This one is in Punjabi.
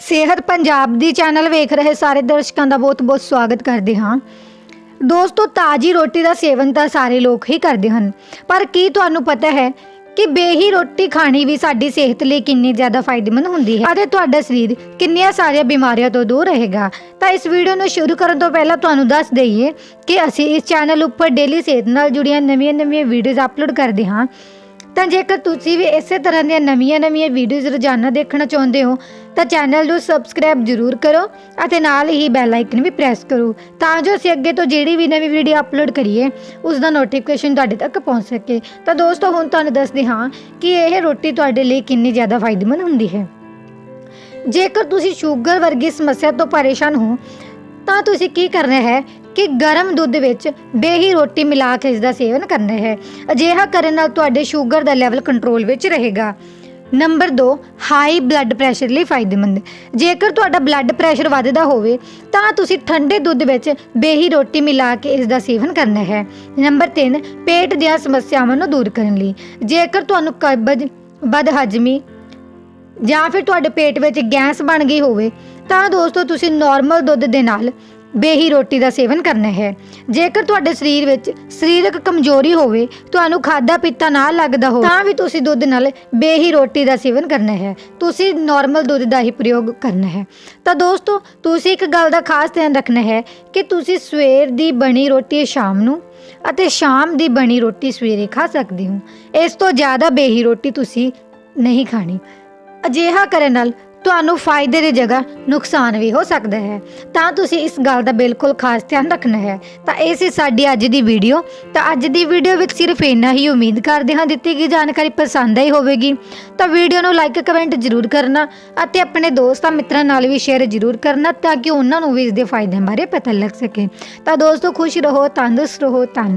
ਸਿਹਤ ਪੰਜਾਬ ਦੀ ਚੈਨਲ ਵੇਖ ਰਹੇ ਸਾਰੇ ਦਰਸ਼ਕਾਂ ਦਾ ਬਹੁਤ-ਬਹੁਤ ਸਵਾਗਤ ਕਰਦੇ ਹਾਂ। ਦੋਸਤੋ, ਤਾਜੀ ਰੋਟੀ ਦਾ ਸੇਵਨ ਤਾਂ ਸਾਰੇ ਲੋਕ ਹੀ ਕਰਦੇ ਹਨ। ਪਰ ਕੀ ਤੁਹਾਨੂੰ ਪਤਾ ਹੈ ਕਿ ਬੇਹੀ ਰੋਟੀ ਖਾਣੀ ਵੀ ਸਾਡੀ ਸਿਹਤ ਲਈ ਕਿੰਨੀ ਜ਼ਿਆਦਾ ਫਾਇਦੇਮੰਦ ਹੁੰਦੀ ਹੈ ਅਤੇ ਤੁਹਾਡਾ ਸਰੀਰ ਕਿੰਨੀਆਂ ਸਾਰੀਆਂ ਬਿਮਾਰੀਆਂ ਤੋਂ ਦੂਰ ਰਹੇਗਾ। ਤਾਂ ਇਸ ਵੀਡੀਓ ਨੂੰ ਸ਼ੁਰੂ ਕਰਨ ਤੋਂ ਪਹਿਲਾਂ ਤੁਹਾਨੂੰ ਦੱਸ ਦਈਏ ਕਿ ਅਸੀਂ ਇਸ ਚੈਨਲ ਉੱਪਰ ਡੇਲੀ ਸਿਹਤ ਨਾਲ ਜੁੜੀਆਂ ਨਵੀਆਂ-ਨਵੀਆਂ ਵੀਡੀਓਜ਼ ਅਪਲੋਡ ਕਰਦੇ ਹਾਂ। ਤਾਂ ਜੇਕਰ ਤੁਸੀਂ ਵੀ ਇਸੇ ਤਰ੍ਹਾਂ ਦੀਆਂ ਨਵੀਆਂ-ਨਵੀਆਂ ਵੀਡੀਓਜ਼ ਰੋਜ਼ਾਨਾ ਦੇਖਣਾ ਚਾਹੁੰਦੇ ਹੋ, ਤਾਂ ਚੈਨਲ ਨੂੰ ਸਬਸਕ੍ਰਾਈਬ ਜ਼ਰੂਰ ਕਰੋ ਅਤੇ ਨਾਲ ਹੀ ਬੈਲ ਆਈਕਨ ਵੀ ਪ੍ਰੈਸ ਕਰੋ, ਤਾਂ ਜੋ ਅਸੀਂ ਅੱਗੇ ਤੋਂ ਜਿਹੜੀ ਵੀ ਨਵੀਂ ਵੀਡੀਓ ਅਪਲੋਡ ਕਰੀਏ ਉਸ ਦਾ ਨੋਟੀਫਿਕੇਸ਼ਨ ਤੁਹਾਡੇ ਤੱਕ ਪਹੁੰਚ ਸਕੇ। ਤਾਂ ਦੋਸਤੋ, ਹੁਣ ਤੁਹਾਨੂੰ ਦੱਸਦੇ ਹਾਂ ਕਿ ਇਹ ਰੋਟੀ ਤੁਹਾਡੇ ਲਈ ਕਿੰਨੀ ਜ਼ਿਆਦਾ ਫਾਇਦੇਮੰਦ ਹੁੰਦੀ ਹੈ। ਜੇਕਰ ਤੁਸੀਂ ਸ਼ੂਗਰ ਵਰਗੀ ਸਮੱਸਿਆ ਤੋਂ ਪਰੇਸ਼ਾਨ ਹੋ, ਤਾਂ ਤੁਸੀਂ ਕੀ ਕਰਨਾ ਹੈ ਕਿ ਗਰਮ ਦੁੱਧ ਵਿੱਚ ਬੇਹੀ ਰੋਟੀ ਮਿਲਾ ਕੇ ਇਸ ਦਾ ਸੇਵਨ ਕਰਨਾ ਹੈ। ਅਜਿਹਾ ਕਰਨ ਨਾਲ ਤੁਹਾਡੇ ਸ਼ੂਗਰ ਦਾ ਲੈਵਲ ਕੰਟਰੋਲ ਵਿੱਚ ਰਹੇਗਾ। ਨੰਬਰ 2 ਹਾਈ ਬਲੱਡ ਪ੍ਰੈਸ਼ਰ ਲਈ ਫਾਇਦੇਮੰਦ। ਜੇਕਰ ਤੁਹਾਡਾ ਬਲੱਡ ਪ੍ਰੈਸ਼ਰ ਵੱਧਦਾ ਹੋਵੇ, ਤਾਂ ਤੁਸੀਂ ਠੰਡੇ ਦੁੱਧ ਵਿੱਚ ਬੇਹੀ ਰੋਟੀ ਮਿਲਾ ਕੇ ਇਸ ਦਾ ਸੇਵਨ ਕਰਨਾ ਹੈ। ਨੰਬਰ 3 ਪੇਟ ਦੀਆਂ ਸਮੱਸਿਆਵਾਂ ਨੂੰ ਦੂਰ ਕਰਨ ਲਈ। ਜੇਕਰ ਤੁਹਾਨੂੰ ਕਬਜ਼, ਬਦਹਜ਼ਮੀ ਜਾਂ ਫਿਰ ਤੁਹਾਡੇ ਪੇਟ ਵਿੱਚ ਗੈਸ ਬਣ ਗਈ ਹੋਵੇ, ਤਾਂ ਦੋਸਤੋ ਤੁਸੀਂ ਨਾਰਮਲ ਦੁੱਧ ਦੇ ਨਾਲ ਬੇਹੀ ਰੋਟੀ ਦਾ ਸੇਵਨ ਕਰਨਾ ਹੈ। ਜੇਕਰ ਤੁਹਾਡੇ ਸਰੀਰ ਵਿੱਚ ਸਰੀਰਕ ਕਮਜ਼ੋਰੀ ਹੋਵੇ, ਤੁਹਾਨੂੰ ਖਾਦਾ ਪੀਤਾ ਨਾ ਲੱਗਦਾ ਹੋ ਤਾਂ ਵੀ ਤੁਸੀਂ ਦੁੱਧ ਨਾਲ ਬੇਹੀ ਰੋਟੀ ਦਾ ਸੇਵਨ ਕਰਨਾ ਹੈ। ਤੁਸੀਂ ਨਾਰਮਲ ਦੁੱਧ ਦਾ ਹੀ ਪ੍ਰਯੋਗ ਕਰਨਾ ਹੈ। ਤਾਂ ਦੋਸਤੋ, ਤੁਸੀਂ ਇੱਕ ਗੱਲ ਦਾ ਖਾਸ ਧਿਆਨ ਰੱਖਣਾ ਹੈ ਕਿ ਤੁਸੀਂ ਸਵੇਰ ਦੀ ਬਣੀ ਰੋਟੀ ਸ਼ਾਮ ਨੂੰ ਅਤੇ ਸ਼ਾਮ ਦੀ ਬਣੀ ਰੋਟੀ ਸਵੇਰੇ ਖਾ ਸਕਦੇ ਹੋ। ਇਸ ਤੋਂ ਜ਼ਿਆਦਾ ਬੇਹੀ ਰੋਟੀ ਤੁਸੀਂ ਨਹੀਂ ਖਾਣੀ। ਅਜਿਹਾ ਕਰਨ ਨਾਲ ਤੁਹਾਨੂੰ ਫਾਇਦੇ ਦੀ ਜਗ੍ਹਾ ਨੁਕਸਾਨ ਵੀ ਹੋ ਸਕਦਾ ਹੈ। ਤਾਂ ਤੁਸੀਂ ਇਸ ਗੱਲ ਦਾ ਬਿਲਕੁਲ ਖਾਸ ਧਿਆਨ ਰੱਖਣਾ ਹੈ। ਤਾਂ ਇਹ ਸੀ ਸਾਡੀ ਅੱਜ ਦੀ ਵੀਡੀਓ। ਤਾਂ ਅੱਜ ਦੀ ਵੀਡੀਓ ਵਿੱਚ ਸਿਰਫ ਇੰਨਾ ਹੀ ਉਮੀਦ ਕਰਦੇ ਹਾਂ ਦਿੱਤੀ ਗਈ ਜਾਣਕਾਰੀ ਪਸੰਦ ਆਈ ਹੋਵੇਗੀ। ਤਾਂ ਵੀਡੀਓ ਨੂੰ ਲਾਈਕ ਕਮੈਂਟ ਜ਼ਰੂਰ ਕਰਨਾ ਅਤੇ ਆਪਣੇ ਦੋਸਤਾਂ ਮਿੱਤਰਾਂ ਨਾਲ ਵੀ ਸ਼ੇਅਰ ਜ਼ਰੂਰ ਕਰਨਾ ਤਾਂ ਕਿ ਉਹਨਾਂ ਨੂੰ ਵੀ ਇਸ ਦੇ ਫਾਇਦਿਆਂ ਬਾਰੇ ਪਤਾ ਲੱਗ ਸਕੇ। ਤਾਂ ਦੋਸਤੋ, ਖੁਸ਼ ਰਹੋ, ਤੰਦਰੁਸਤ ਰਹੋ, ਧੰਨ